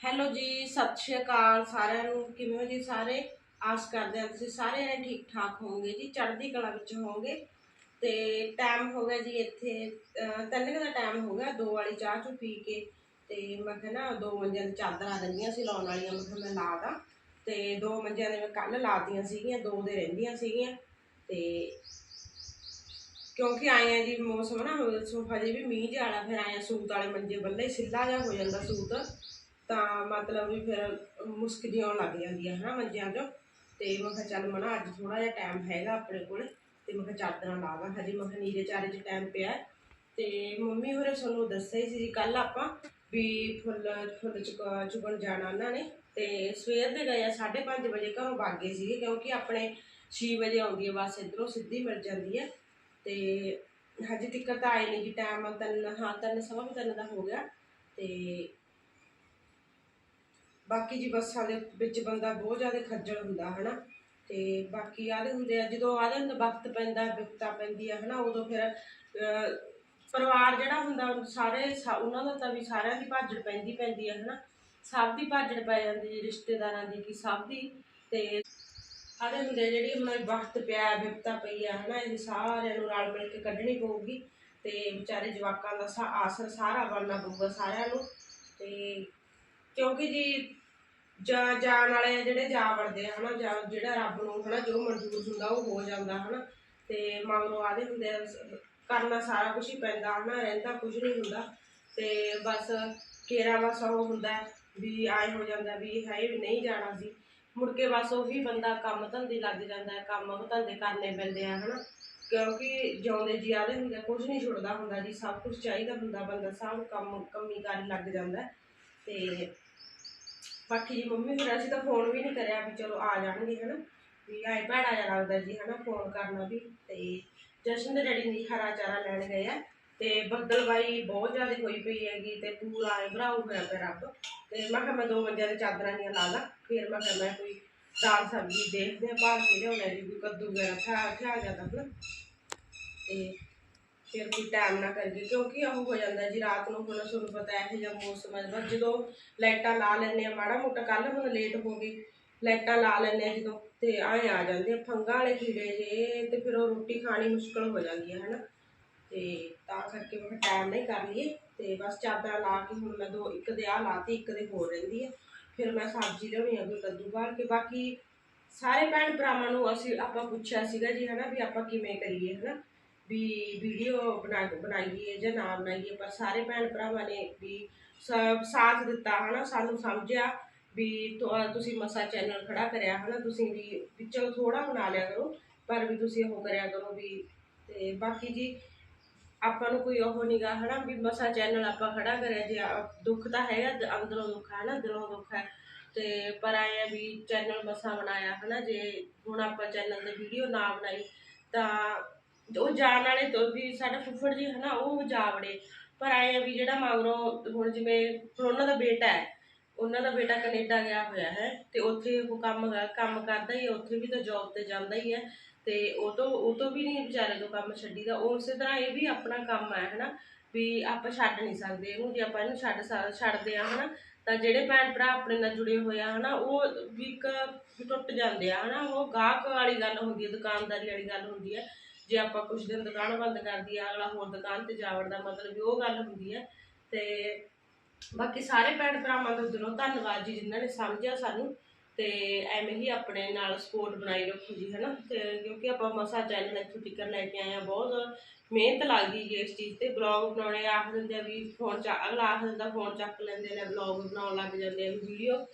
Hello ਜੀ ਸਤਿ ਸ਼੍ਰੀ ਅਕਾਲ ਸਾਰਿਆਂ ਨੂੰ। ਕਿਵੇਂ ਹੋ ਜੀ ਸਾਰੇ? ਆਸ ਕਰਦੇ ਹਾਂ ਤੁਸੀਂ ਸਾਰੇ ਜਣੇ ਠੀਕ ਠਾਕ ਹੋਵੋਗੇ ਜੀ ਚੜ੍ਹਦੀ ਕਲਾ ਵਿੱਚ ਹੋਵੋਗੇ। ਤੇ ਟਾਈਮ ਹੋ ਗਿਆ ਜੀ ਇੱਥੇ ਅਹ, ਤਿੰਨ ਦਾ ਟਾਈਮ ਹੋ ਗਿਆ ਦੋ ਵਾਲੀ ਚਾਹ ਚੂ ਪੀ ਕੇ। ਤੇ ਮੈਂ ਕਿਹਾ ਨਾ ਦੋ ਮੰਜਿਆਂ ਦੀ ਚਾਦਰਾਂ ਰਹਿੰਦੀਆਂ ਸੀ ਲਾਉਣ ਵਾਲੀਆਂ ਮੈਂ ਕਿਹਾ ਮੈਂ ਲਾ ਦਾਂ। ਤੇ ਦੋ ਮੰਜਿਆਂ ਦੇ ਮੈਂ ਕੱਲ ਲਾਤੀਆਂ ਸੀਗੀਆਂ ਦੋ ਦੇ ਰਹਿੰਦੀਆਂ ਸੀਗੀਆਂ। ਤੇ ਕਿਉਂਕਿ ਆਏ ਆ ਜੀ ਮੌਸਮ ਨਾ ਹਜੇ ਵੀ ਮੀਂਹ ਜਿਹਾ ਵਾਲਾ ਫਿਰ ਆਏ ਸੂਤ ਵਾਲੇ ਮੰਜੇ ਬੱਲੇ ਸਿੱਧਾ ਜਿਹਾ ਹੋ ਜਾਂਦਾ ਸੂਤ। ਤਾਂ ਮਤਲਬ ਵੀ ਫਿਰ ਮੁਸਕ ਜਿਹੀ ਆਉਣ ਲੱਗ ਜਾਂਦੀ ਹੈ ਹਨਾ ਮੰਜਿਆਂ 'ਚੋਂ। ਤੇ ਮੈਂ ਕਿਹਾ ਚੱਲ ਮਨਾ, ਅੱਜ ਥੋੜਾ ਜਿਹਾ ਟਾਈਮ ਹੈਗਾ ਆਪਣੇ ਕੋਲ। ਤੇ ਮੈਂ ਕਿਹਾ ਚਾਦਰਾਂ ਲਾ ਦਾਂ ਹਜੇ ਮੈਂ ਕਿਹਾ ਨੀਰੇ ਚਾਰੇ 'ਚ ਟਾਈਮ ਪਿਆ। ਹੈ। ਤੇ ਮੰਮੀ ਹੋਰੇ ਸਾਨੂੰ ਦੱਸਿਆ ਹੀ ਸੀ ਜੀ ਕੱਲ ਆਪਾਂ ਵੀ ਫੁੱਲ ਫੁੱਲ ਚੁਕ ਚੁਗਣ ਜਾਣਾ ਉਹਨਾਂ ਨੇ। ਤੇ ਸਵੇਰ ਦੇ ਗਏ ਆ 5:30 ਵਜੇ ਘਰੋਂ ਵਾਗੇ ਸੀਗੇ, ਕਿਉਂਕਿ ਆਪਣੇ 6 ਵਜੇ ਆਉਂਦੀ ਹੈ ਬੱਸ, ਇੱਧਰੋਂ ਸਿੱਧੀ ਮਿਲ ਜਾਂਦੀ ਹੈ ਤੇ ਹਜੇ ਤੱਕ ਤਾਂ ਆਏ ਨਹੀਂ ਜੀ ਟਾਈਮ ਤਿੰਨ, ਹਾਂ ਤਿੰਨ, ਸਵਾ ਕੁ ਤਿੰਨ ਦਾ ਹੋ ਗਿਆ। ਤੇ ਬਾਕੀ ਜੀ ਬੱਸਾਂ ਦੇ ਵਿੱਚ ਬੰਦਾ ਬਹੁਤ ਜ਼ਿਆਦਾ ਖੱਜਲ ਹੁੰਦਾ, ਹਨਾ? ਤੇ ਬਾਕੀ ਆਦੇ ਹੁੰਦੇ ਆ, ਜਦੋਂ ਆਦੇ ਹੁੰਦਾ ਵਕਤ ਪੈਂਦਾ, ਵਿਪਤਾ ਪੈਂਦੀ ਆ, ਹਨਾ? ਉਦੋਂ ਫਿਰ ਪਰਿਵਾਰ ਜਿਹੜਾ ਹੁੰਦਾ ਸਾਰੇ ਉਹਨਾਂ ਦਾ ਤਾਂ ਵੀ ਸਾਰਿਆਂ ਦੀ ਭਾਜੜ ਪੈਂਦੀ ਪੈਂਦੀ ਆ, ਹਨਾ? ਸਭ ਦੀ ਭਾਜੜ ਪੈ ਜਾਂਦੀ ਹੈ ਰਿਸ਼ਤੇਦਾਰਾਂ ਦੀ ਕਿ ਸਭ ਦੀ। ਤੇ ਆਦੇ ਹੁੰਦੇ ਆ ਜਿਹੜੀ ਹੁਣ ਵਕਤ ਪਿਆ, ਵਿਪਤਾ ਪਈ ਆ, ਹਨਾ? ਇਹ ਸਾਰਿਆਂ ਨੂੰ ਰਲ ਮਿਲ ਕੇ ਕੱਢਣੀ ਪਊਗੀ। ਤੇ ਵਿਚਾਰੇ ਜਵਾਕਾਂ ਦਾ ਆਸਰ ਸਾਰਾ ਬਣਨਾ ਪਊਗਾ ਸਾਰਿਆਂ ਨੂੰ। ਤੇ ਕਿਉਂਕਿ ਜੀ ਜਾ ਜਾਣ ਵਾਲੇ ਆ ਜਿਹੜੇ ਜਾ ਵੜਦੇ ਆ ਹਨਾ ਜਾਂ ਜਿਹੜਾ ਰੱਬ ਨੂੰ ਹਨਾ ਜੋ ਮਨਜ਼ੂਰ ਹੁੰਦਾ ਉਹ ਹੋ ਜਾਂਦਾ ਹਨਾ। ਤੇ ਮਗਰੋਂ ਆਦੇ ਹੁੰਦੇ ਆ, ਸ- ਕਰਨਾ ਸਾਰਾ ਕੁਝ ਹੀ ਪੈਂਦਾ ਹਨਾ ਰਹਿੰਦਾ ਕੁਝ ਨਹੀਂ ਹੁੰਦਾ। ਤੇ ਬਸ ਕੇਰਾ ਬਸ ਉਹ ਹੁੰਦਾ ਹੈ ਵੀ ਆਏ ਹੋ ਜਾਂਦਾ ਵੀ ਹੈ ਵੀ ਨਹੀਂ ਜਾਣਾ ਸੀ। ਮੁੜ ਕੇ ਬਸ ਉਹੀ ਬੰਦਾ ਕੰਮ ਧੰਦੇ ਲੱਗ ਜਾਂਦਾ ਹੈ ਕੰਮ ਧੰਦੇ ਕਰਨੇ ਪੈਂਦੇ ਆ ਹਨਾ। ਕਿਉਂਕਿ ਜਿਉਂਦੇ ਜੀ ਆਦੇ ਹੁੰਦੇ ਕੁਝ ਨਹੀਂ ਛੁੱਟਦਾ ਹੁੰਦਾ ਜੀ ਸਭ ਕੁਝ ਚਾਹੀਦਾ ਹੁੰਦਾ ਬੰਦਾ ਸਭ ਕੰਮ ਕੰਮੀ ਕਾਰ ਲੱਗ ਜਾਂਦਾ ਹੈ। ਤੇ ਬਾਕੀ ਜੀ ਮੰਮੀ ਫਿਰ ਅਸੀਂ ਤਾਂ ਫੋਨ ਵੀ ਨਹੀਂ ਕਰਿਆ ਵੀ ਚਲੋ ਆ ਜਾਣਗੇ ਹਨਾ। ਵੀ ਆਏ ਭੈੜਾ ਜਿਹਾ ਲੱਗਦਾ ਜੀ ਹਨਾ ਫੋਨ ਕਰਨਾ ਵੀ। ਤੇ ਜਸ਼ਨ ਦੇ ਡੈਡੀ ਨੇ ਹਰਾ ਚਾਰਾ ਲੈਣ ਗਏ ਆ। ਤੇ ਬੱਦਲਬਾਈ ਬਹੁਤ ਜ਼ਿਆਦਾ ਹੋਈ ਪਈ ਹੈਗੀ ਤੇ ਪੂਰਾ ਐ ਭਰਾਉ ਹੋਇਆ ਪਿਆ ਰੱਬ ਤੇ ਮੈਂ ਕਿਹਾ ਮੈਂ ਦੋ ਮੰਜਿਆਂ ਦੇ ਚਾਦਰਾਂ ਨਹੀਂ ਲਾ ਲਾ। ਫਿਰ ਮੈਂ ਕਿਹਾ ਮੈਂ ਕੋਈ ਦਾਲ ਸਬਜ਼ੀ ਦੇਖਦੇ ਆ, ਭਾਲ ਲਿਆਉਣਾ ਜੀ ਵੀ ਕੱਦੂ ਵਗੈਰਾ ਖਾ ਖਾ ਜਾਂਦਾ ਹਨਾ। ਤੇ ਫਿਰ ਕੋਈ ਟਾਈਮ ਨਾ ਕਰਕੇ ਕਿਉਂਕਿ ਉਹ ਹੋ ਜਾਂਦਾ ਜੀ ਰਾਤ ਨੂੰ ਹੁਣ ਤੁਹਾਨੂੰ ਪਤਾ ਇਹੋ ਜਿਹਾ ਮੌਸਮ ਹੈ, ਬਸ ਜਦੋਂ ਲਾਈਟਾਂ ਲਾ ਲੈਂਦੇ ਆ ਮਾੜਾ ਮੋਟਾ ਕੱਲ ਹੁਣ ਲੇਟ ਹੋ ਗਈ, ਲਾਈਟਾਂ ਲਾ ਲੈਂਦੇ ਆ ਜਦੋਂ ਤੇ ਆਏ ਆ ਜਾਂਦੇ ਆ ਫੰਗਾਂ ਵਾਲੇ ਕੀੜੇ ਜੇ ਤੇ ਫਿਰ ਉਹ ਰੋਟੀ ਖਾਣੀ ਮੁਸ਼ਕਲ ਹੋ ਜਾਂਦੀ ਹੈ, ਹਨਾ? ਤੇ ਤਾਂ ਕਰਕੇ ਮੈਂ ਟਾਈਮ ਨਹੀਂ ਕਰ ਲਈਏ, ਤੇ ਬਸ ਚਾਦਰਾਂ ਲਾ ਕੇ ਹੁਣ ਮੈਂ ਦੋ, ਇੱਕ ਦੇ ਆ ਲਾਤੀ, ਇੱਕ ਦੇ ਹੋਰ ਰਹਿੰਦੀ ਹੈ, ਫਿਰ ਮੈਂ ਸਬਜ਼ੀ ਲਿਆਉਣੀ ਆ, ਕੋਈ ਕੱਦੂ ਬਾਹਰ ਕੇ, ਬਾਕੀ ਸਾਰੇ ਭੈਣ ਭਰਾਵਾਂ ਨੂੰ ਅਸੀਂ ਆਪਾਂ ਪੁੱਛਿਆ ਸੀਗਾ ਜੀ, ਹਨਾ, ਵੀ ਆਪਾਂ ਕਿਵੇਂ ਕਰੀਏ, ਹਨਾ? ਵੀ ਵੀਡੀਓ ਬਣਾ ਬਣਾਈਏ ਜਾਂ ਨਾ ਬਣਾਈਏ, ਪਰ ਸਾਰੇ ਭੈਣ ਭਰਾਵਾਂ ਨੇ ਵੀ ਸ- ਸਾਥ ਦਿੱਤਾ, ਹਨਾ? ਸਾਨੂੰ ਸਮਝਿਆ ਵੀ ਤੁਸੀਂ ਮਸਾ ਚੈਨਲ ਖੜਾ ਕਰਿਆ, ਹਨਾ? ਤੁਸੀਂ ਵੀ ਵਿੱਚੋਂ ਥੋੜਾ ਬਣਾ ਲਿਆ ਕਰੋ, ਪਰ ਵੀ ਤੁਸੀਂ ਉਹ ਕਰਿਆ ਕਰੋ ਵੀ, ਤੇ ਬਾਕੀ ਜੀ ਆਪਾਂ ਨੂੰ ਕੋਈ ਉਹ ਨਹੀਂਗਾ ਹਨਾ? ਵੀ ਮਸਾ ਚੈਨਲ ਆਪਾਂ ਖੜਾ ਕਰਿਆ, ਜੇ ਦੁੱਖ ਤਾਂ ਹੈਗਾ ਅੰਦਰੋਂ ਦੁੱਖ ਹੈ ਨਾ ਦਿਲੋਂ ਦੁੱਖ ਹੈ, ਤੇ ਪਰ ਆਏ ਵੀ ਚੈਨਲ ਮਸਾ ਬਣਾਇਆ, ਹਨਾ? ਜੇ ਹੁਣ ਆਪਾਂ ਚੈਨਲ ਤੇ ਵੀਡੀਓ ਨਾ ਬਣਾਈ, ਤਾਂ ਉਹ ਜਾਣ ਵਾਲੇ ਤੋਂ ਵੀ ਸਾਡਾ ਫੁੱਫੜ ਜੀ ਹਨਾ, ਉਹ ਜਾ ਵੜੇ ਪਰ ਆਏ ਆ ਵੀ ਜਿਹੜਾ ਮਗਰੋਂ ਹੁਣ ਜਿਵੇਂ ਹੁਣ ਉਹਨਾਂ ਦਾ ਬੇਟਾ ਹੈ, ਉਹਨਾਂ ਦਾ ਬੇਟਾ ਕੈਨੇਡਾ ਗਿਆ ਹੋਇਆ ਹੈ ਤੇ ਉੱਥੇ ਉਹ ਕੰਮ ਕੰਮ ਕਰਦਾ ਹੀ ਹੈ, ਉੱਥੇ ਵੀ ਤਾਂ ਜੌਬ ਤੇ ਜਾਂਦਾ ਹੀ ਹੈ। ਤੇ ਉਹ ਤੋਂ ਉਹ ਤੋਂ ਵੀ ਨਹੀਂ ਵਿਚਾਰੇ ਤੋਂ ਕੰਮ ਛੱਡੀਦਾ। ਉਸੇ ਤਰ੍ਹਾਂ ਇਹ ਵੀ ਆਪਣਾ ਕੰਮ ਹੈ ਹਨਾ, ਵੀ ਆਪਾਂ ਛੱਡ ਨਹੀਂ ਸਕਦੇ। ਇਹਨੂੰ ਜੇ ਆਪਾਂ ਇਹਨੂੰ ਛੱਡ ਸਕ- ਛੱਡਦੇ ਆ ਹਨਾ, ਤਾਂ ਜਿਹੜੇ ਭੈਣ ਭਰਾ ਆਪਣੇ ਨਾਲ ਜੁੜੇ ਹੋਏ ਆ ਹਨਾ, ਉਹ ਵੀ ਇੱਕ ਵੀ ਟੁੱਟ ਜਾਂਦੇ ਆ ਹਨਾ। ਉਹ ਗਾਹਕ ਵਾਲੀ ਗੱਲ ਹੁੰਦੀ ਹੈ, ਦੁਕਾਨਦਾਰੀ ਵਾਲੀ ਗੱਲ ਹੁੰਦੀ ਹੈ। ਜੇ ਆਪਾਂ ਕੁਝ ਦਿਨ ਦੁਕਾਨ ਬੰਦ ਕਰਦੀ ਆ ਅਗਲਾ ਹੋਰ ਦੁਕਾਨ ਤੇ ਜਾ ਵੜਦਾ ਮਤਲਬ ਵੀ ਉਹ ਗੱਲ ਹੁੰਦੀ ਹੈ ਤੇ ਬਾਕੀ ਸਾਰੇ ਭੈਣ ਭਰਾਵਾਂ ਦਾ ਦਿਲੋਂ ਧੰਨਵਾਦ ਜੀ ਜਿਨ੍ਹਾਂ ਨੇ ਸਮਝਿਆ ਸਾਨੂੰ। ਤੇ ਐਵੇਂ ਹੀ ਆਪਣੇ ਨਾਲ ਸਪੋਰਟ ਬਣਾਈ ਰੱਖੋ ਜੀ, ਹਨਾ? ਤੇ ਕਿਉਂਕਿ ਆਪਾਂ ਮਸਾ ਚੈਨਲ ਇੱਥੋਂ ਟਿਕਰ ਲੈ ਕੇ ਆਏ ਆ, ਬਹੁਤ ਮਿਹਨਤ ਲੱਗਦੀ ਜੀ ਇਸ ਚੀਜ਼ ਤੇ। ਬਲੌਗ ਬਣਾਉਣੇ ਆਖ ਦਿੰਦੇ ਆ ਵੀ ਫੋਨ ਚ ਅਗਲਾ ਆਖ ਦਿੰਦਾ ਫੋਨ ਚੱਕ ਲੈਂਦੇ ਨੇ ਬਲੌਗ ਬਣਾਉਣ ਲੱਗ ਜਾਂਦੇ ਆ ਵੀਡੀਓ।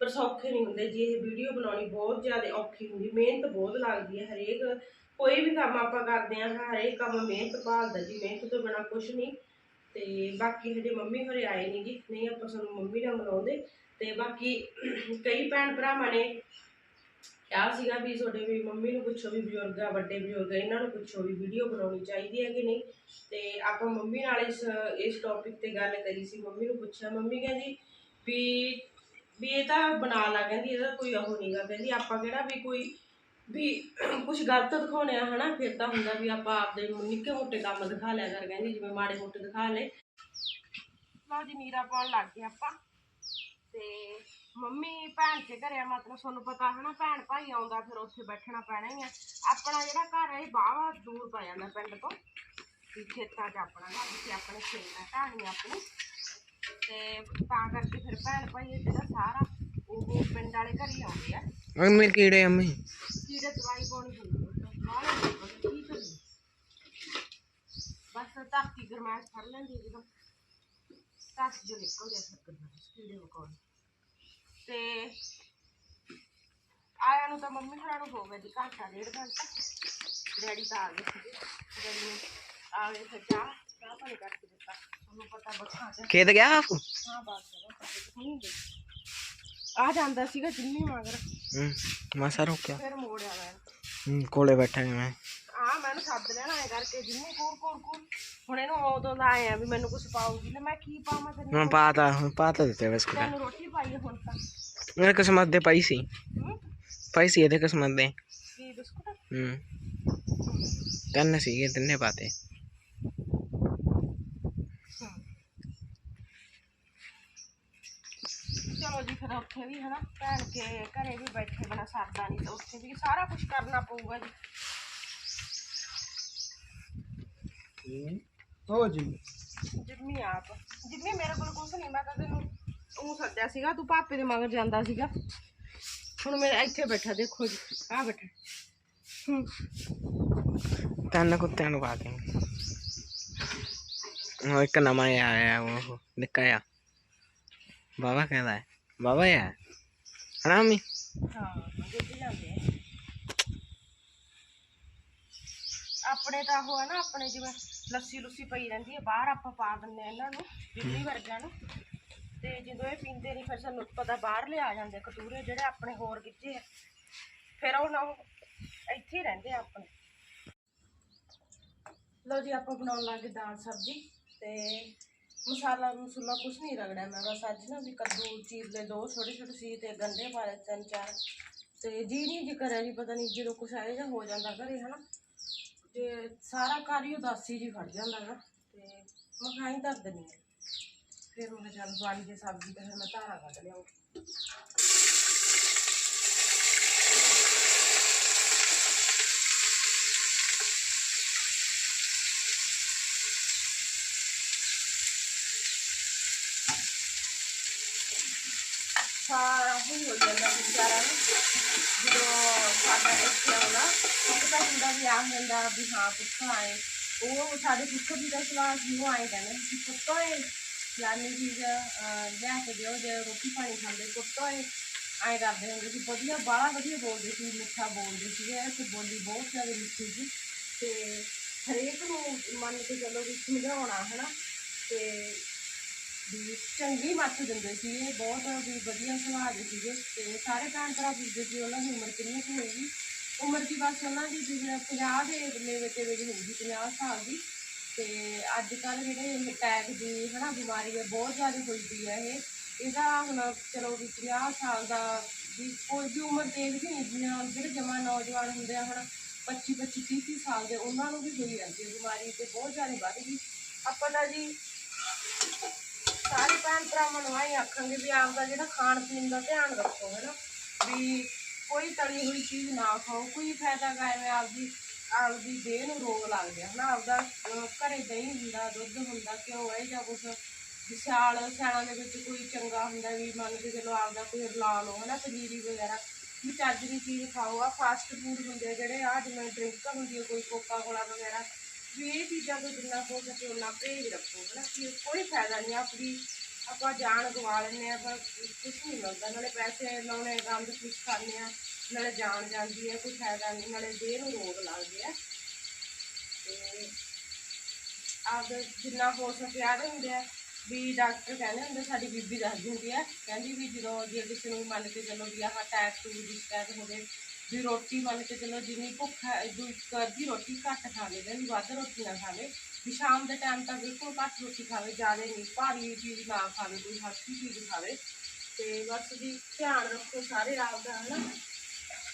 ਪਰ ਸੌਖੇ ਨਹੀਂ ਹੁੰਦੇ ਜੀ, ਇਹ ਵੀਡੀਓ ਬਣਾਉਣੀ ਬਹੁਤ ਜ਼ਿਆਦਾ ਔਖੀ ਹੁੰਦੀ, ਮਿਹਨਤ ਬਹੁਤ ਲੱਗਦੀ ਹੈ ਹਰੇਕ ਕੋਈ ਵੀ ਕੰਮ ਆਪਾਂ ਕਰਦੇ ਆ ਹਰੇਕ ਕੰਮ ਮਿਹਨਤ ਭਾਲਦਾ ਜੀ ਮਿਹਨਤ ਤੋਂ ਬਿਨਾ ਕੁਝ ਨਹੀਂ। ਤੇ ਬਾਕੀ ਹਜੇ ਮੰਮੀ ਘਰੇ ਆਏ ਨਹੀਂ ਜੀ ਨਹੀਂ ਆਪਾਂ ਸਾਨੂੰ ਮੰਮੀ ਨਾਲ ਮਿਲਾਉਂਦੇ। ਤੇ ਬਾਕੀ ਕਈ ਭੈਣ ਭਰਾਵਾਂ ਨੇ ਕਿਹਾ ਸੀਗਾ ਵੀ ਤੁਹਾਡੇ ਵੀ ਮੰਮੀ ਨੂੰ ਪੁੱਛੋ ਵੀ ਬਜ਼ੁਰਗ ਆ ਵੱਡੇ ਬਜ਼ੁਰਗ ਆ, ਇਹਨਾਂ ਨੂੰ ਪੁੱਛੋ ਵੀ ਵੀਡੀਓ ਬਣਾਉਣੀ ਚਾਹੀਦੀ ਹੈ ਕਿ ਨਹੀਂ। ਤੇ ਆਪਾਂ ਮੰਮੀ ਨਾਲ ਇਸ ਇਸ ਟੌਪਿਕ ਤੇ ਗੱਲ ਕਰੀ ਸੀ ਮੰਮੀ ਨੂੰ ਪੁੱਛਿਆ ਮੰਮੀ ਕਹਿੰਦੀ ਵੀ ਵੀ ਇਹ ਤਾਂ ਬਣਾ ਲਾ ਕਹਿੰਦੀ ਇਹਦਾ ਕੋਈ ਉਹ ਨਹੀਂਗਾ ਕਹਿੰਦੀ ਆਪਾਂ ਕਿਹੜਾ ਵੀ ਕੋਈ ਵੀ ਕੁਝ ਗਲਤ ਦਿਖਾਉਣੇ ਆ, ਹਨਾ, ਫਿਰ ਤਾਂ ਹੁੰਦਾ ਵੀ ਆਪਾਂ ਆਪਦੇ ਨਿੱਕੇ ਮੋਟੇ ਕੰਮ ਦਿਖਾ ਲਿਆ ਕਰ, ਕਹਿੰਦੀ ਜਿਵੇਂ ਮਾੜੇ ਮੋਟੇ ਦਿਖਾ ਲਏ। ਲਓ ਜੀ, ਨੀਰਾ ਪਾਉਣ ਲੱਗ ਗਏ ਆਪਾਂ। ਤੇ ਮੰਮੀ ਭੈਣ ਦੇ ਘਰੇ ਆ, ਮਤਲਬ ਤੁਹਾਨੂੰ ਪਤਾ ਹੈ ਨਾ ਭੈਣ ਭਾਈ ਆਉਂਦਾ, ਫਿਰ ਉੱਥੇ ਬੈਠਣਾ ਪੈਣਾ ਹੀ ਆ। ਆਪਣਾ ਜਿਹੜਾ ਘਰ ਹੈ ਇਹ ਬਾਹਵਾ ਦੂਰ ਪੈ ਜਾਂਦਾ ਪਿੰਡ ਤੋਂ। ਵੀ ਖੇਤਾਂ 'ਚ ਆਪਣਾ ਘਰ ਜਿੱਥੇ ਆਪਣੇ ਖੇਤ ਹੈ ਢਾਣੀ ਆਪਣੀ। ਤੇ ਤਾਂ ਕਰਕੇ ਫਿਰ ਭੈਣ ਭਾਈ ਇਹ ਜਿਹੜਾ ਸਾਰਾ, ਉਹ ਪਿੰਡ ਵਾਲੇ ਘਰ ਹੀ ਆਉਂਦੇ ਆ। ਅੰਮੀ ਕੀੜੇ ਅੰਮੀ ਕੀੜੇ ਦਵਾਈ ਪਾਉਣੀ ਬਸ ਧਰਤੀ ਗਰਮੈਸ਼ ਫੜ ਲੈਂਦੀ ਜਦੋਂ। ਧਰਤੀ ਜੋ ਨਿਕਲ ਗਿਆ ਫਿਰ ਗਰਮੈਸ਼ ਕੀੜੇ ਮਕੌੜੇ। ਤੇ ਆਇਆ ਨੂੰ ਤਾਂ ਮੰਮੀ ਹੋਰਾਂ ਨੂੰ ਹੋ ਗਿਆ ਜੀ ਘੰਟਾ ਡੇਢ ਘੰਟਾ। ਡੈਡੀ ਤਾਂ ਆ ਗਏ ਡੈਡੀ ਨੇ ਆ ਗਏ ਫਿਰ ਚਾਹ ਚਾਹ ਪਾਣੀ ਕਰਕੇ ਦਿੱਤਾ। ਤੁਹਾਨੂੰ ਪਤਾ ਬੱਖਾਂ ਚ। ਖੇਤ ਗਿਆ ਹਾਂ ਬਸ ਹੁਣੀ ਗਈ। ਆ ਜਾਂਦਾ ਸੀਗਾ ਜਿੰਨੀ ਮਗਰ। ਹੂੰ ਮਾਸਾ ਰੋਕਿਆ ਫਿਰ ਮੋੜਿਆ ਮੈਂ ਹੂੰ ਕੋਲੇ ਬੈਠਾ ਮੈਂ। ਆ ਮੈਨੂੰ ਸੱਦ ਲੈਣਾ ਐ ਕਰਕੇ ਜਿੰਨੀ ਕੋਰ ਕੋਰ ਕੋਰ ਹੁਣ ਇਹਨੂੰ ਉਦੋਂ ਦਾ ਆਏ ਆ ਵੀ ਮੈਨੂੰ ਕੁਝ ਪਾਉਗੀ ਤੇ ਮੈਂ ਕੀ ਪਾਵਾਂ ਤੈਨੂੰ? ਮੈਂ ਪਾਤਾ ਹੁਣ ਪਾਤਾ ਦਿੱਤੇ ਬਿਸਕੁਟ। ਤੈਨੂੰ ਰੋਟੀ ਪਾਈ ਆ ਹੁਣ ਤਾਂ। ਮੇਰੇ ਕਿਸਮਤ ਦੇ ਪਾਈ ਸੀ। ਹੂੰ? ਪਾਈ ਸੀ ਇਹਦੇ ਕਿਸਮਤ ਦੇ। ਕੀ ਬਿਸਕੁਟ? ਹੂੰ। ਤਿੰਨ ਸੀਗੇ ਤਿੰਨੇ ਪਾਤੇ ਫਿਰ ਉੱਥੇ ਵੀ ਹਨਾ ਭੈਣ ਕੇ ਘਰੇ ਵੀ ਬੈਠੇ ਬਣਾ ਸਰਦਾ ਨਹੀਂ ਤਾਂ ਉੱਥੇ ਵੀ ਸਾਰਾ ਕੁਝ ਕਰਨਾ ਪਊਗਾ ਜੀ। ਹੋ ਜੀ ਜਿੰਮੀ ਆਪ। ਜਿੰਮੀ ਮੇਰੇ ਕੋਲ ਕੁਝ ਨਹੀਂ ਮੈਂ ਤਾਂ ਤੈਨੂੰ ਉਹ ਸੱਦਿਆ ਸੀਗਾ ਤੂੰ ਪਾਪੇ ਦੇ ਮਗਰ ਜਾਂਦਾ ਸੀਗਾ। ਹੁਣ ਮੇਰੇ ਇੱਥੇ ਬੈਠਾ ਦੇਖੋ ਜੀ ਆ ਬੈਠਾ। ਤਿੰਨ ਕੁੱਤਿਆਂ ਨੂੰ ਪਾ ਕੇ। ਉਹ ਇੱਕ ਨਵਾਂ ਆਇਆ ਉਹ ਨਿੱਕਾ ਜਿਹਾ। ਬਾਬਾ ਕਹਿੰਦਾ ਹੈ। ਬਾਬਾ ਆ ਹਨਾ ਮੰਮੀ? ਆਪਣੇ ਤਾਂ ਉਹ ਹੈ ਨਾ, ਆਪਣੇ ਜਿਵੇਂ ਲੱਸੀ ਲੁੱਸੀ ਪਈ ਰਹਿੰਦੀ ਹੈ ਬਾਹਰ ਆਪਾਂ ਪਾ ਦਿੰਦੇ ਆ ਇਹਨਾਂ ਨੂੰ, ਦਿੱਲੀ ਵਰਗਿਆਂ ਨੂੰ। ਤੇ ਜਦੋਂ ਇਹ ਪੀਂਦੇ ਨਹੀਂ ਫਿਰ ਸਾਨੂੰ ਪਤਾ ਬਾਹਰ ਲਿਆ ਜਾਂਦੇ ਕਟੂਰੇ, ਜਿਹੜੇ ਆਪਣੇ ਹੋਰ ਗਿੱਜੇ ਆ। ਫਿਰ ਉਹ ਨਾ ਇੱਥੇ ਰਹਿੰਦੇ ਆ ਆਪਣੇ। ਲਓ ਜੀ, ਆਪਾਂ ਬਣਾਉਣ ਲੱਗੇ ਦਾਲ ਸਬਜ਼ੀ ਤੇ ਮਸਾਲਾ ਮਸੂਲਾ ਕੁਛ ਨਹੀਂ ਰਗੜਿਆ ਮੈਂ, ਬਸ ਅੱਜ ਨਾ ਵੀ ਕੱਦੂ, ਚੀਰ ਲੈ ਦੋ ਛੋਟੇ ਛੋਟੇ ਸੀ ਤੇ ਗੰਡੇ ਪਾ ਤਿੰਨ ਚਾਰ। ਤੇ ਜੀ ਨਹੀਂ ਜੀ ਕਰਿਆ ਜੀ, ਪਤਾ ਨਹੀਂ ਜਦੋਂ ਕੁਛ ਆਏ ਜਾਂ ਹੋ ਜਾਂਦਾ ਘਰੇ, ਹਨਾ। ਤੇ ਸਾਰਾ ਘਰ ਹੀ ਉਦਾਸੀ ਜੀ ਫੜ ਜਾਂਦਾ ਨਾ ਤੇ ਮੈਂ ਖਾਈ ਧਰ ਦਿੰਦੀ ਹਾਂ ਫਿਰ ਉਹ ਚੱਲ ਬਣ ਜੇ ਸਬਜ਼ੀ ਤੇ ਫਿਰ ਮੈਂ ਧਾਰਾ ਕੱਢ ਲਿਆਉਂਗੀ ਸਾਰਾ ਹੀ ਹੋ ਜਾਂਦਾ ਵਿਚਾਰਾ ਜਦੋਂ ਸਾਡਾ ਇੱਥੇ ਆਉਣਾ ਇੱਕ ਹੁੰਦਾ ਵੀ ਆ ਹੁੰਦਾ ਵੀ ਹਾਂ ਪੁੱਤ ਆਏ ਉਹ ਸਾਡੇ ਪੁੱਤਰ ਦੀ ਤਾਂ ਸਵਾਲ ਸੀ ਉਹ ਆਏ ਕਹਿੰਦੇ ਸੀ ਪੁੱਤ ਆਏ ਲਾਨੀ ਚੀਜ਼ ਲਿਆ ਕੇ ਦਿਓ ਜੇ ਰੋਟੀ ਪਾਣੀ ਖਾਂਦੇ ਪੁੱਤ ਆਏ ਆਏ ਕਰਦੇ ਹੁੰਦੇ ਸੀ ਵਧੀਆ ਬਾਹਲਾ ਵਧੀਆ ਬੋਲਦੇ ਸੀ ਮਿੱਠਾ ਬੋਲਦੇ ਸੀਗੇ ਤੇ ਬੋਲੀ ਬਹੁਤ ਜ਼ਿਆਦਾ ਮਿੱਠੀ ਸੀ ਤੇ ਹਰੇਕ ਨੂੰ ਮੰਨ ਕੇ ਚੱਲੋ ਵੀ ਸਮਝਾਉਣਾ, ਹਨਾ? ਤੇ ਵੀ ਚੰਗੀ ਮੱਤ ਦਿੰਦੇ ਸੀ, ਇਹ ਬਹੁਤ ਵੀ ਵਧੀਆ ਸੁਭਾਅ ਦੇ ਸੀਗੇ ਤੇ ਸਾਰੇ ਭੈਣ ਭਰਾ ਪੁੱਛਦੇ ਸੀ ਉਹਨਾਂ ਦੀ ਉਮਰ ਕਿੰਨੀ ਕੁ ਹੋਏਗੀ ਉਮਰ ਦੀ ਬਸ ਉਹਨਾਂ ਦੀ ਜਿਵੇਂ 50 ਦੇ ਨੇੜੇ ਤੇ ਵਿੱਚ ਹੋਊਗੀ 50 ਸਾਲ ਦੀ। ਤੇ ਅੱਜ ਕੱਲ ਜਿਹੜੇ ਅਟੈਕ ਦੀ ਹਨਾ ਬਿਮਾਰੀ ਹੈ, ਬਹੁਤ ਜ਼ਿਆਦਾ ਹੋਈ ਪਈ ਹੈ ਇਹ। ਇਹਦਾ ਹੁਣ ਚਲੋ ਵੀ 50 ਸਾਲ ਦਾ ਵੀ ਕੋਈ ਵੀ ਉਮਰ ਦੇਖਦੀ ਨਹੀਂ ਜਿਵੇਂ ਜਿਹੜੇ ਜਮਾ ਨੌਜਵਾਨ ਹੁੰਦੇ ਆ ਹੁਣ 25 25 30 30 ਸਾਲ ਦੇ, ਉਹਨਾਂ ਨੂੰ ਵੀ ਹੋਈ ਜਾਂਦੀ ਹੈ ਬਿਮਾਰੀ ਤੇ ਬਹੁਤ ਜ਼ਿਆਦਾ ਵੱਧ ਗਈ। ਆਪਾਂ ਤਾਂ ਜੀ ਸਾਰੇ ਭੈਣ ਭਰਾਵਾਂ ਨੂੰ ਆਹੀ ਆਖਾਂਗੇ ਵੀ ਆਪਦਾ ਜਿਹੜਾ ਖਾਣ ਪੀਣ ਦਾ ਧਿਆਨ ਰੱਖੋ ਹੈ ਨਾ ਵੀ ਕੋਈ ਤਲੀ ਹੋਈ ਚੀਜ਼ ਨਾ ਖਾਓ ਕੋਈ ਫਾਇਦਾ ਗਾ ਆਪਦੀ ਆਪਦੀ ਦੇਹ ਨੂੰ ਰੋਗ ਲੱਗਦੇ ਆ ਨਾ ਆਪਦਾ ਅਹ, ਘਰੇ ਦਹੀਂ ਹੁੰਦਾ ਦੁੱਧ ਹੁੰਦਾ ਘਿਓ ਹੈ ਜਾਂ ਕੁਛ ਵੀ ਸਿਆਲ ਸਿਆਲਾਂ ਦੇ ਵਿੱਚ ਕੋਈ ਚੰਗਾ ਹੁੰਦਾ ਵੀ ਮੰਨ ਕੇ ਚਲੋ ਆਪਦਾ ਕੋਈ ਲਾ ਲਓ ਨਾ ਪਨੀਰੀ ਵਗੈਰਾ ਵੀ ਚੱਜ ਦੀ ਚੀਜ਼ ਖਾਓ। ਆ ਫਾਸਟ ਫੂਡ ਹੁੰਦੇ ਆ ਜਿਹੜੇ ਆ ਜਿਵੇਂ ਡਰਿੰਕ ਹੁੰਦੀ ਹੈ ਕੋਈ ਕੋਕਾ ਕੋਲਾ ਵਗੈਰਾ ਵੀ ਇਹ ਚੀਜ਼ਾਂ ਤੋਂ ਜਿੰਨਾ ਹੋ ਸਕੇ ਉਨਾ ਪਰਹੇਜ਼ ਰੱਖੋ। ਹਨਾ, ਕਿ ਕੋਈ ਫਾਇਦਾ ਨਹੀਂ ਆਪਣੀ ਆਪਾਂ ਜਾਨ ਗਵਾ ਲੈਂਦੇ ਆ ਪਰ ਕੁਛ ਨਹੀਂ ਮਿਲਦਾ। ਨਾਲੇ ਪੈਸੇ ਲਾਉਣੇ, ਗੰਦ ਕੁਛ ਖਾਂਦੇ ਆ ਨਾਲੇ ਜਾਨ ਜਾਂਦੀ ਹੈ, ਕੋਈ ਫਾਇਦਾ ਨਹੀਂ, ਨਾਲੇ ਦੇਹ ਨੂੰ ਰੋਗ ਲੱਗਦੇ ਆ। ਤੇ ਆਪ ਜਿੰਨਾ ਹੋ ਸਕੇ ਆਦੇ ਹੁੰਦੇ ਆ। ਵੀ ਡਾਕਟਰ ਕਹਿੰਦੇ ਹੁੰਦੇ, ਸਾਡੀ ਬੀਬੀ ਦੱਸਦੀ ਹੁੰਦੀ ਆ, ਕਹਿੰਦੀ ਵੀ ਜਦੋਂ ਜੇ ਕਿਸੇ ਨੂੰ ਮੰਨ ਕੇ ਚੱਲੋ ਵੀ ਆਹ ਅਟੈਕ ਟੂ ਦੀ ਸ਼ਿਕਾਇਤ ਹੋਵੇ ਵੀ ਰੋਟੀ ਮੰਨ ਕੇ ਚਲੋ ਜਿੰਨੀ ਭੁੱਖ ਹੈ ਇਦੋਂ ਕਰਦੀ ਰੋਟੀ ਘੱਟ ਖਾ ਲੇ ਵੀ ਵੱਧ ਰੋਟੀ ਨਾ ਖਾਵੇ ਵੀ ਸ਼ਾਮ ਦੇ ਟਾਈਮ ਤਾਂ ਬਿਲਕੁਲ ਘੱਟ ਰੋਟੀ ਖਾਵੇ ਜ਼ਿਆਦਾ ਨਹੀਂ ਭਾਰੀ ਚੀਜ਼ ਨਾ ਖਾਵੇ ਕੋਈ ਹਲਕੀ ਚੀਜ਼ ਖਾਵੇ। ਤੇ ਬਸ ਵੀ ਧਿਆਨ ਰੱਖੋ ਸਾਰੇ ਰਾਤ ਦਾ ਹਨਾ?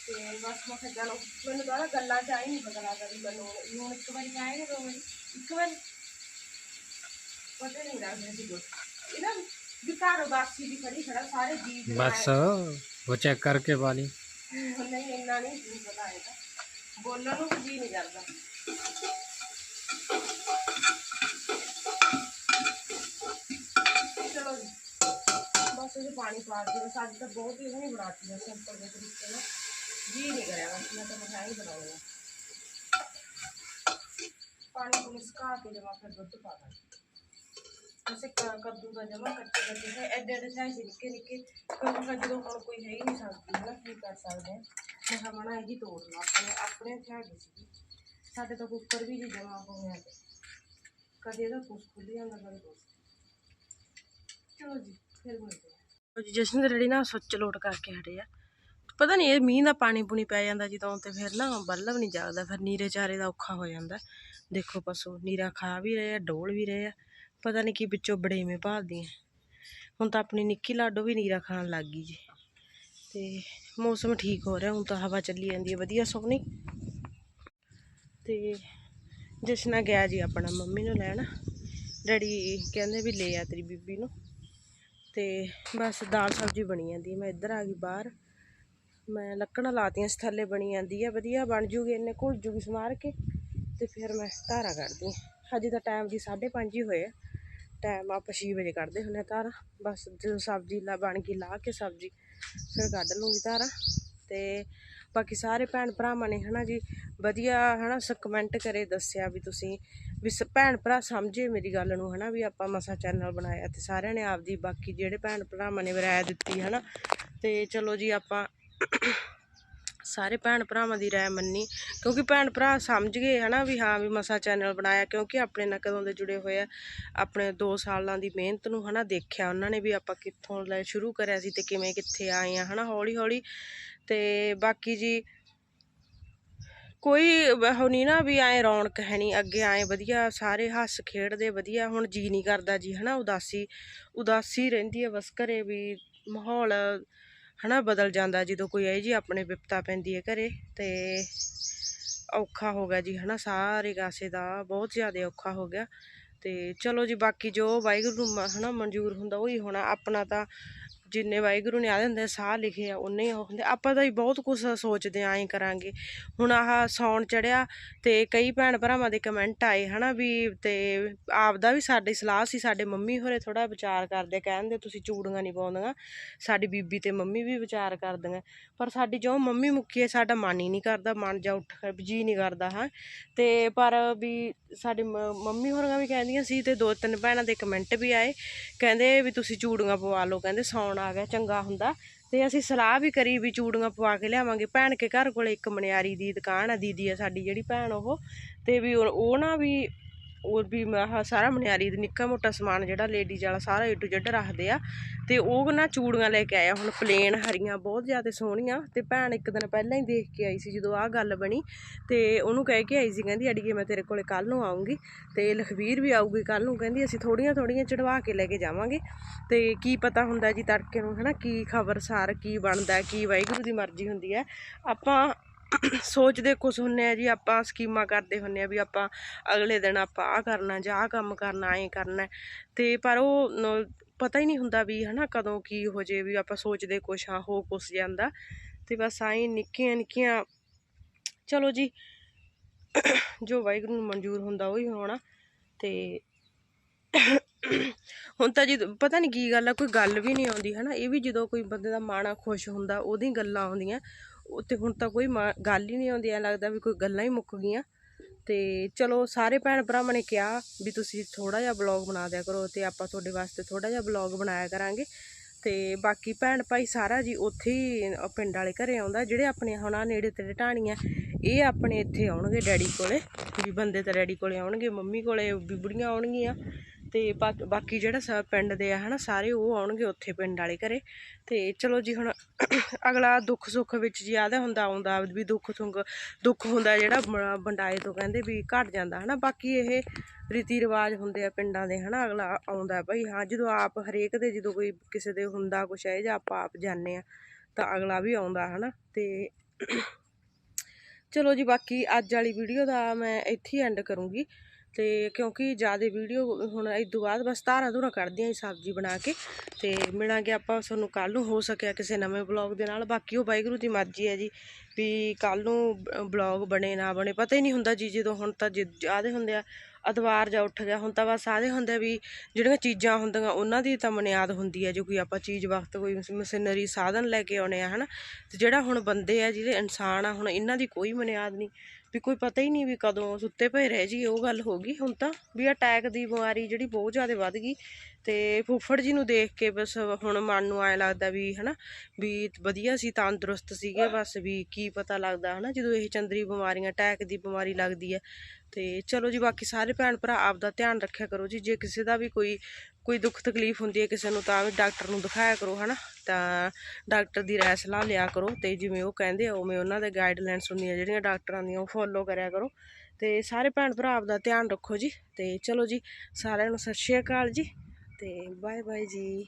ਤੇ ਬਸ ਮੈਂ ਕਿਹਾ ਚਲੋ ਮੈਨੂੰ ਤਾਂ ਗੱਲਾਂ ਚ ਆਈ ਨਹੀਂ ਪਤਾ ਲੱਗਦਾ ਮੈਨੂੰ ਲੂਣ ਇੱਕ ਵਾਰੀ ਆਏ ਦੋ ਵਾਰੀ? ਇੱਕ ਵਾਰੀ? ਪਤਾ ਨਹੀਂ ਲੱਗਦਾ ਸੀ ਕੁਝ ਇਹਨਾਂ ਵੀ ਕਾਰੋਬਾਰ ਸੀ ਵੀ ਖੜੀ ਖੜਾ ਸਾਰੇ ਜੀ ਬਸ ਉਹ ਚੈੱਕ ਕਰਕੇ ਵਾਲੀ ਨਹੀਂ ਇੰਨਾ ਨਹੀਂ ਜੀ ਪਤਾ ਹੈਗਾ ਬੋਲਣ ਨੂੰ ਵੀ ਜੀ ਨਹੀਂ ਕਰਦਾ ਚਲੋ ਜੀ ਬਸ ਇਹ ਪਾਣੀ ਪਾ ਕੇ ਬਸ ਅੱਜ ਤਾਂ ਬਹੁਤ ਹੀ ਨਹੀਂ ਬਣਾਤੀ ਹੈ ਸਿੰਪਲ ਦੇ ਤਰੀਕੇ ਨਾਲ ਜੀ ਨਹੀਂ ਕਰਿਆ ਬਸ ਮੈਂ ਤਾਂ ਮਠਾਈ ਬਣਾਉਣੀ ਆ ਪਾਣੀ ਨੂੰ ਸੁਕਾ ਕੇ ਜਮਾ ਫਿਰ ਦੁੱਧ ਪਾ ਦਾਂਗੇ ਅਸੀਂ ਕੱਦੂ ਦਾ ਜਮਾ ਕੱਚੇ ਕੱਚੇ ਹੈ ਐਡੇ ਐਡੇ ਸਾਈਜ਼ ਨਿੱਕੇ ਨਿੱਕੇ। ਕਿਉਂਕਿ ਫਿਰ ਜਦੋਂ ਹੁਣ ਕੋਈ ਹੈ ਹੀ ਨਹੀਂ ਸਕਦੀ ਹੈ ਨਾ ਕੀ ਕਰ ਸਕਦੇ ਹਾਂ? ਮੈਂ ਕਿਹਾ ਮਣਾ ਇਹ ਜੀ ਆਪਣੇ ਆਪਣੇ ਇੱਥੇ ਸੀ ਸਾਡੇ ਤਾਂ ਕੁੱਕਰ ਵੀ ਨਹੀਂ ਜਮਾ ਹੋ ਗਿਆ ਤੇ ਕਦੇ ਇਹਦਾ ਕੁਛ ਖੁੱਲ ਜਾਂਦਾ, ਕਦੇ ਕੁਛ ਚਲੋ ਜੀ, ਫਿਰ ਮਿਲਦੇ ਹਾਂ। ਜੀ ਜਸ਼ਨ ਦੇ ਰੈਡੀ ਨਾ ਸੁੱਚ ਲੋਟ ਕਰਕੇ ਹਟੇ ਆ। ਪਤਾ ਨਹੀਂ, ਇਹ ਮੀਂਹ ਦਾ ਪਾਣੀ ਪੂਣੀ ਪੈ ਜਾਂਦਾ ਜਦੋਂ ਤੇ ਫਿਰ ਨਾ ਬੱਲਬ ਨਹੀਂ ਜਾਗਦਾ। ਫਿਰ ਨੀਰੇ ਚਾਰੇ ਦਾ ਔਖਾ ਹੋ ਜਾਂਦਾ। ਦੇਖੋ ਪਸ਼ੂ, ਨੀਰਾ ਖਾ ਵੀ ਰਹੇ ਆ, ਡੋਲ ਵੀ ਰਹੇ ਆ। ਪਤਾ ਨਹੀਂ ਕੀ ਵਿੱਚੋਂ ਬੜੇਵੇਂ ਭਾਲਦੀਆਂ। ਹੁਣ ਤਾਂ ਆਪਣੀ ਨਿੱਕੀ ਲਾਡੋ ਵੀ ਨੀਰਾ ਖਾਣ ਲੱਗ ਗਈ ਜੀ। ਤੇ ਮੌਸਮ ਠੀਕ ਹੋ ਰਿਹਾ, ਹੁਣ ਤਾਂ ਹਵਾ ਚੱਲੀ ਜਾਂਦੀ ਹੈ, ਵਧੀਆ ਸੋਹਣੀ ਤੇ ਜਸ਼ਨਾ ਗਿਆ ਜੀ ਆਪਣਾ ਮੰਮੀ ਨੂੰ ਲੈਣ। ਡੈਡੀ ਕਹਿੰਦੇ ਵੀ ਲੈ ਆ ਤੇਰੀ ਬੀਬੀ ਨੂੰ। ਤੇ ਬਸ ਦਾਲ ਸਬਜ਼ੀ ਬਣੀ ਜਾਂਦੀ ਹੈ। ਮੈਂ ਇੱਧਰ ਆ ਗਈ ਬਾਹਰ। ਮੈਂ ਲੱਕੜਾਂ ਲਾਤੀਆਂ ਥੱਲੇ ਬਣੀ ਜਾਂਦੀ ਹੈ, ਵਧੀਆ ਬਣ ਜੂਗੀ, ਇੰਨੇ ਘੁਲ ਜੂਗੀ ਸਮਾਰ ਕੇ। ਤੇ ਫਿਰ ਮੈਂ ਧਾਰਾ ਕੱਢਦੀ ਹਾਂ ਹਜੇ ਤਾਂ ਟਾਈਮ ਦੀ 5:30 ਹੀ ਹੋਏ ਆ। ਟਾਈਮ ਆਪਾਂ 6 ਵਜੇ ਕੱਢਦੇ ਹੁੰਦੇ ਆ ਧਾਰਾ। ਬਸ ਜਦੋਂ ਸਬਜ਼ੀ ਲਾ, ਬਣ ਗਈ, ਲਾ ਕੇ ਸਬਜ਼ੀ, ਫਿਰ ਕੱਢ ਲੂੰਗੀ ਧਾਰਾਂ। ਤੇ ਬਾਕੀ ਸਾਰੇ ਭੈਣ ਭਰਾਵਾਂ ਨੇ ਹਨਾ ਜੀ, ਵਧੀਆ ਹਨਾ ਸ ਕਮੈਂਟ ਕਰੇ ਦੱਸਿਆ ਵੀ ਤੁਸੀਂ, ਵੀ ਸ- ਭੈਣ ਭਰਾ ਸਮਝੇ ਮੇਰੀ ਗੱਲ ਨੂੰ ਹਨਾ, ਵੀ ਆਪਾਂ ਮਸਾ ਚੈਨਲ ਬਣਾਇਆ ਤੇ ਸਾਰਿਆਂ ਨੇ ਆਪਦੀ, ਬਾਕੀ ਜਿਹੜੇ ਭੈਣ ਭਰਾਵਾਂ ਨੇ ਰਾਏ ਦਿੱਤੀ ਹਨਾ। ਤੇ ਚਲੋ ਜੀ ਆਪਾਂ ਸਾਰੇ ਭੈਣ ਭਰਾਵਾਂ ਦੀ ਰਾਏ ਮੰਨੀ, ਕਿਉਂਕਿ ਭੈਣ ਭਰਾ ਸਮਝ ਗਏ ਹਨਾ ਵੀ ਹਾਂ ਵੀ ਮਸਾ ਚੈਨਲ ਬਣਾਇਆ, ਕਿਉਂਕਿ ਆਪਣੇ ਨਾਲ ਕਦੋਂ ਦੇ ਜੁੜੇ ਹੋਏ ਆ, ਆਪਣੇ 2 ਸਾਲਾਂ ਦੀ ਮਿਹਨਤ ਨੂੰ ਹਨਾ ਦੇਖਿਆ, ਉਹਨਾਂ ਨੇ ਵੀ ਆਪਾਂ ਕਿੱਥੋਂ ਲੈ ਸ਼ੁਰੂ ਕਰਿਆ ਸੀ ਤੇ ਕਿਵੇਂ ਕਿੱਥੇ ਆਏ ਆ ਹਨਾ ਹੌਲੀ ਹੌਲੀ। ਤੇ ਬਾਕੀ ਜੀ, ਕੋਈ ਉਹ ਨਹੀਂ ਨਾ ਵੀ ਐ ਰੌਣਕ ਹੈ ਨਹੀਂ ਅੱਗੇ ਆਏ ਵਧੀਆ, ਸਾਰੇ ਹੱਸ ਖੇਡਦੇ ਵਧੀਆ, ਹੁਣ ਜੀ ਨਹੀਂ ਕਰਦਾ ਜੀ ਹਨਾ ਉਦਾਸੀ ਉਦਾਸੀ ਰਹਿੰਦੀ ਹੈ ਬਸ ਘਰੇ ਵੀ ਮਾਹੌਲ ਹਨਾ, ਬਦਲ ਜਾਂਦਾ ਜਦੋਂ ਕੋਈ ਇਹ ਜੀ ਆਪਣੇ ਵਿਪਤਾ ਪੈਂਦੀ ਹੈ ਘਰੇ ਤੇ ਔਖਾ ਹੋ ਗਿਆ ਜੀ ਹਨਾ, ਸਾਰੇ ਕਾਸੇ ਦਾ ਬਹੁਤ ਜ਼ਿਆਦਾ ਔਖਾ ਹੋ ਗਿਆ ਤੇ ਚਲੋ ਜੀ ਬਾਕੀ ਜੋ ਵਾਹਿਗੁਰੂ ਨੂੰ ਮ- ਹਨਾ, ਮਨਜ਼ੂਰ ਹੁੰਦਾ ਉਹੀ ਹੋਣਾ, ਆਪਣਾ ਤਾਂ ਜਿੰਨੇ ਵਾਹਿਗੁਰੂ ਨੇ ਆਦੇ ਹੁੰਦੇ ਸਾਹ ਲਿਖੇ ਆ ਉਨੇ ਹੀ ਉਹ ਹੁੰਦੇ ਆਪਾਂ ਤਾਂ ਹੀ ਬਹੁਤ ਕੁਝ ਸੋਚਦੇ ਆਂ, ਐਂ ਕਰਾਂਗੇ। ਹੁਣ ਆਹ ਸੌਣ ਚੜਿਆ ਤੇ ਕਈ ਭੈਣ ਭਰਾਵਾਂ ਦੇ ਕਮੈਂਟ ਆਏ, ਹਨਾ ਵੀ ਤੇ ਆਪਦਾ ਵੀ ਸਾਡੀ ਸਲਾਹ ਸੀ, ਸਾਡੇ ਮੰਮੀ ਹੋਰੇ ਥੋੜਾ ਵਿਚਾਰ ਕਰਦੇ ਕਹਿੰਦੇ ਤੁਸੀਂ ਚੂੜੀਆਂ ਨਹੀਂ ਪਾਉਂਦੀਆਂ, ਸਾਡੀ ਬੀਬੀ ਤੇ ਮੰਮੀ ਵੀ ਵਿਚਾਰ ਕਰਦੀਆਂ। ਪਰ ਸਾਡੀ ਜੋ ਮੰਮੀ ਮੁੱਕੀ ਹੈ ਸਾਡਾ ਮਨ ਹੀ ਨਹੀਂ ਕਰਦਾ, ਮਨ ਜਾ ਉੱਠ ਜੀ ਨਹੀਂ ਕਰਦਾ, ਹਾਂ। ਤੇ ਪਰ ਵੀ ਸਾਡੀ ਮ- ਮੰਮੀ ਹੋਰਾਂ ਵੀ ਕਹਿੰਦੀਆਂ ਸੀ ਤੇ ਦੋ ਤਿੰਨ ਭੈਣਾਂ ਦੇ ਕਮੈਂਟ ਵੀ ਆਏ। ਕਹਿੰਦੇ ਵੀ ਤੁਸੀਂ ਚੂੜੀਆਂ ਪਵਾ ਲਓ, ਕਹਿੰਦੇ ਸੌਣ ਆ ਗਿਆ ਚੰਗਾ ਹੁੰਦਾ। ਤੇ ਅਸੀਂ ਸਲਾਹ ਵੀ ਕਰੀ ਵੀ ਚੂੜੀਆਂ ਪਵਾ ਕੇ ਲਿਆਵਾਂਗੇ। ਭੈਣ ਕੇ ਘਰ ਕੋਲੇ ਇੱਕ ਮਨਿਆਰੀ ਦੀ ਦੁਕਾਨ ਆ, ਦੀਦੀ ਆ ਸਾਡੀ ਜਿਹੜੀ ਭੈਣ ਉਹ। ਤੇ ਵੀ ਉਹ ਉਹ ਨਾ ਵੀ ਉਹ ਵੀ ਆਹ ਸਾਰਾ ਮਨਿਆਰੀ ਦਾ ਨਿੱਕਾ ਮੋਟਾ ਸਮਾਨ ਜਿਹੜਾ ਲੇਡੀਜ਼ ਵਾਲਾ ਸਾਰਾ ਏ ਟੂ ਜ਼ੈਡ ਰੱਖਦੇ ਆ। ਤੇ ਉਹ ਨਾ ਚੂੜੀਆਂ ਲੈ ਕੇ ਆਇਆ, ਹੁਣ ਪਲੇਨ ਹਰੀਆਂ, ਬਹੁਤ ਜ਼ਿਆਦਾ ਸੋਹਣੀਆਂ। ਤੇ ਭੈਣ ਇੱਕ ਦਿਨ ਪਹਿਲਾਂ ਹੀ ਦੇਖ ਕੇ ਆਈ ਸੀ ਜਦੋਂ ਆਹ ਗੱਲ ਬਣੀ। ਤੇ ਉਹਨੂੰ ਕਹਿ ਕੇ ਆਈ ਸੀ, ਕਹਿੰਦੀ, ਅੜੀਏ, ਮੈਂ ਤੇਰੇ ਕੋਲੇ ਕੱਲ ਨੂੰ ਆਉਂਗੀ ਤੇ ਲਖਵੀਰ ਵੀ ਆਊਗੀ ਕੱਲ ਨੂੰ। ਕਹਿੰਦੀ, ਅਸੀਂ ਥੋੜੀਆਂ ਥੋੜੀਆਂ ਚੜਵਾ ਕੇ ਲੈ ਕੇ ਜਾਵਾਂਗੇ। ਤੇ ਕੀ ਪਤਾ ਹੁੰਦਾ ਜੀ ਤੜਕੇ ਨੂੰ, ਹਨਾ, ਕੀ ਖਬਰਸਾਰ ਕੀ ਬਣਦਾ, ਕੀ ਵਾਹਿਗੁਰੂ ਦੀ ਮਰਜ਼ੀ ਹੁੰਦੀ ਹੈ। ਆਪਾਂ ਸੋਚਦੇ ਕੁਛ ਹੁੰਨੇ ਆ ਜੀ, ਆਪਾਂ ਸਕੀਮਾਂ ਕਰਦੇ ਹੁੰਨੇ ਆ ਵੀ ਆਪਾਂ ਅਗਲੇ ਦਿਨ ਆਪਾਂ ਆਹ ਕਰਨਾ ਜਾਂ ਆਹ ਕੰਮ ਕਰਨਾ, ਐਂ ਕਰਨਾ। ਤੇ ਪਰ ਉਹ ਪਤਾ ਹੀ ਨਹੀਂ ਹੁੰਦਾ ਵੀ ਹਨਾ ਕਦੋਂ ਕੀ ਹੋ ਜੇ, ਵੀ ਆਪਾਂ ਸੋਚਦੇ ਕੁਛ ਆ ਹੋ ਕੁਛ ਜਾਂਦਾ। ਤੇ ਬਸ ਆਈ ਨਿੱਕੀਆਂ ਨਿੱਕੀਆਂ ਚਲੋ ਜੀ, ਜੋ ਵਾਹਿਗੁਰੂ ਨੂੰ ਮਨਜ਼ੂਰ ਹੁੰਦਾ ਉਹੀ ਹੋਣਾ। ਤੇ ਹੁਣ ਤਾਂ ਜੀ ਪਤਾ ਨਹੀਂ ਕੀ ਗੱਲ ਆ, ਕੋਈ ਗੱਲ ਵੀ ਨਹੀਂ ਆਉਂਦੀ ਹਨਾ। ਇਹ ਵੀ ਜਦੋਂ ਕੋਈ ਬੰਦੇ ਦਾ ਮਨ ਖੁਸ਼ ਹੁੰਦਾ ਉਹਦੀ ਗੱਲਾਂ ਆਉਂਦੀਆਂ। ਉੱਥੇ ਹੁਣ ਤਾਂ ਕੋਈ ਮਾ- ਗੱਲ ਹੀ ਨਹੀਂ ਆਉਂਦੀ, ਐ ਲੱਗਦਾ ਵੀ ਕੋਈ ਗੱਲਾਂ ਹੀ ਮੁੱਕ ਗਈਆਂ। ਤੇ ਚਲੋ ਸਾਰੇ ਭੈਣ ਭਰਾਵਾਂ ਨੇ ਕਿਹਾ ਵੀ ਤੁਸੀਂ ਥੋੜਾ ਜਿਹਾ ਬਲੌਗ ਬਣਾ ਦਿਆ ਕਰੋ ਤੇ ਆਪਾਂ ਤੁਹਾਡੇ ਵਾਸਤੇ ਥੋੜਾ ਜਿਹਾ ਬਲੌਗ ਬਣਾਇਆ ਕਰਾਂਗੇ। ਤੇ ਬਾਕੀ ਭੈਣ ਭਾਈ ਸਾਰਾ ਜੀ ਉੱਥੇ ਹੀ ਪਿੰਡ ਵਾਲੇ ਘਰੇ ਆਉਂਦਾ, ਜਿਹੜੇ ਆਪਣੇ ਹੁਣ ਆਹ ਨੇੜੇ ਤੇੜੇ ਢਾਣੀਆਂ, ਇਹ ਆਪਣੇ ਇੱਥੇ ਆਉਣਗੇ ਡੈਡੀ ਕੋਲੇ, ਵੀ ਬੰਦੇ ਤਾਂ ਡੈਡੀ ਕੋਲੇ ਆਉਣਗੇ, ਮੰਮੀ ਕੋਲੇ ਵੀ ਬੁੜੀਆਂ ਆਉਣਗੀਆਂ। ਤੇ ਬਾਕੀ ਜਿਹੜਾ ਸ- ਪਿੰਡ ਦੇ ਆ, ਹਨਾ, ਸਾਰੇ ਉਹ ਆਉਣਗੇ ਉੱਥੇ ਪਿੰਡ ਵਾਲੇ ਘਰੇ। ਤੇ ਚਲੋ ਜੀ ਹੁਣ ਅਗਲਾ ਦੁੱਖ ਸੁੱਖ ਵਿੱਚ ਜੀ ਆਦਾ ਹੁੰਦਾ, ਆਉਂਦਾ ਵੀ ਦੁੱਖ ਸੁੱਖ, ਦੁੱਖ ਹੁੰਦਾ ਜਿਹੜਾ ਬ- ਵੰਡਾਏ ਤੋਂ ਕਹਿੰਦੇ ਵੀ ਘਟ ਜਾਂਦਾ, ਹਨਾ। ਬਾਕੀ ਇਹ ਰੀਤੀ ਰਿਵਾਜ ਹੁੰਦੇ ਆ ਪਿੰਡਾਂ ਦੇ, ਹਨਾ। ਅਗਲਾ ਆਉਂਦਾ ਭਾਈ ਹਾਂ, ਜਦੋਂ ਆਪ ਹਰੇਕ ਦੇ, ਜਦੋਂ ਕੋਈ ਕਿਸੇ ਦੇ ਹੁੰਦਾ ਕੁਛ ਹੈ ਜਾਂ ਆਪਾਂ ਆਪ ਜਾਂਦੇ ਆ, ਤਾਂ ਅਗਲਾ ਵੀ ਆਉਂਦਾ, ਹਨਾ। ਤੇ ਚਲੋ ਜੀ, ਬਾਕੀ ਅੱਜ ਵਾਲੀ ਵੀਡੀਓ ਦਾ ਮੈਂ ਇੱਥੇ ਐਂਡ ਕਰੂੰਗੀ। ਤੇ ਕਿਉਂਕਿ ਜ਼ਿਆਦਾ ਵੀਡੀਓ ਹੁਣ ਇਸ ਤੋਂ ਬਾਅਦ ਬਸ ਧਾਰਾਂ ਧੂਰਾਂ ਕੱਢਦੀਆਂ ਹੀ ਸਬਜ਼ੀ ਬਣਾ ਕੇ ਤੇ ਮਿਲਾਂਗੇ ਆਪਾਂ ਤੁਹਾਨੂੰ ਕੱਲ ਨੂੰ, ਹੋ ਸਕਿਆ ਕਿਸੇ ਨਵੇਂ ਬਲੌਗ ਦੇ ਨਾਲ। ਬਾਕੀ ਉਹ ਵਾਹਿਗੁਰੂ ਦੀ ਮਰਜ਼ੀ ਹੈ ਜੀ ਵੀ ਕੱਲ ਨੂੰ ਬਲੌਗ ਬਣੇ, ਨਾ ਬਣੇ। ਪਤਾ ਹੀ ਨਹੀਂ ਹੁੰਦਾ ਜੀ, ਜਦੋਂ ਹੁਣ ਤਾਂ ਜਿਆਦੇ ਹੁੰਦੇ ਆ ਅਤਵਾਰ ਜਾ ਉੱਠ ਗਿਆ, ਹੁਣ ਤਾਂ ਬਸ ਆਦੇ ਹੁੰਦੇ ਆ ਵੀ ਜਿਹੜੀਆਂ ਚੀਜ਼ਾਂ ਹੁੰਦੀਆਂ, ਉਹਨਾਂ ਦੀ ਤਾਂ ਮਨਿਆਦ ਹੁੰਦੀ ਹੈ ਜੇ, ਕੋਈ ਆਪਾਂ ਚੀਜ਼ ਵਕਤ, ਕੋਈ ਮਸ਼ੀਨਰੀ ਸਾਧਨ ਲੈ ਕੇ ਆਉਣੇ ਆ, ਹਨਾ। ਤੇ ਜਿਹੜਾ ਹੁਣ ਬੰਦੇ ਆ ਜਿਹੜੇ ਇਨਸਾਨ ਆ, ਹੁਣ ਇਹਨਾਂ ਦੀ ਕੋਈ ਬੁਨਿਆਦ ਨਹੀਂ। ਵੀ ਕੋਈ ਪਤਾ ਹੀ ਨਹੀਂ ਵੀ ਕਦੋਂ ਸੁੱਤੇ ਪਏ ਰਹਿ ਜੀ, ਉਹ ਗੱਲ ਹੋ ਗਈ। ਹੁਣ ਤਾਂ ਵੀ ਅਟੈਕ ਦੀ ਬਿਮਾਰੀ ਜਿਹੜੀ ਬਹੁਤ ਜ਼ਿਆਦਾ ਵੱਧ ਗਈ ਤੇ ਫੁੱਫੜ ਜੀ ਨੂੰ ਦੇਖ ਕੇ ਬਸ ਹੁਣ ਮਨ ਨੂੰ ਆਇਆ ਲੱਗਦਾ ਵੀ ਹਨਾ, ਵੀ ਵਧੀਆ ਸੀ, ਤੰਦਰੁਸਤ ਸੀਗੇ ਬਸ, ਵੀ ਕੀ ਪਤਾ ਲੱਗਦਾ ਹਨਾ, ਜਦੋਂ ਇਹ ਚੰਦਰੀ ਬਿਮਾਰੀਆਂ ਅਟੈਕ ਦੀ ਬਿਮਾਰੀ ਲੱਗਦੀ ਹੈ। ਤੇ ਚਲੋ ਜੀ, ਬਾਕੀ ਸਾਰੇ ਭੈਣ ਭਰਾ ਆਪ ਦਾ ਧਿਆਨ ਰੱਖਿਆ ਕਰੋ ਜੀ, ਜੇ ਕਿਸੇ ਦਾ ਵੀ ਕੋਈ ਕੋਈ ਦੁੱਖ ਤਕਲੀਫ ਹੁੰਦੀ ਹੈ ਕਿਸੇ ਨੂੰ ਤਾਂ ਵੀ ਡਾਕਟਰ ਨੂੰ ਦਿਖਾਇਆ ਕਰੋ, ਹਨਾ? ਤਾਂ ਡਾਕਟਰ ਦੀ ਰਾਏ ਸਲਾਹ ਲਿਆ ਕਰੋ ਤੇ ਜਿਵੇਂ ਉਹ ਕਹਿੰਦੇ ਆ, ਉਵੇਂ ਉਹਨਾਂ ਦੇ ਗਾਈਡਲਾਈਨਸ ਹੁੰਦੀਆਂ ਜਿਹੜੀਆਂ ਡਾਕਟਰਾਂ ਦੀਆਂ, ਉਹ ਫੋਲੋ ਕਰਿਆ ਕਰੋ। ਤੇ ਸਾਰੇ ਭੈਣ ਭਰਾ ਆਪ ਦਾ ਧਿਆਨ ਰੱਖੋ ਜੀ। ਤੇ ਚਲੋ ਜੀ, ਸਾਰਿਆਂ ਨੂੰ ਸਤਿ ਸ਼੍ਰੀ ਅਕਾਲ ਜੀ। ਤੇ ਬਾਏ ਬਾਏ ਜੀ।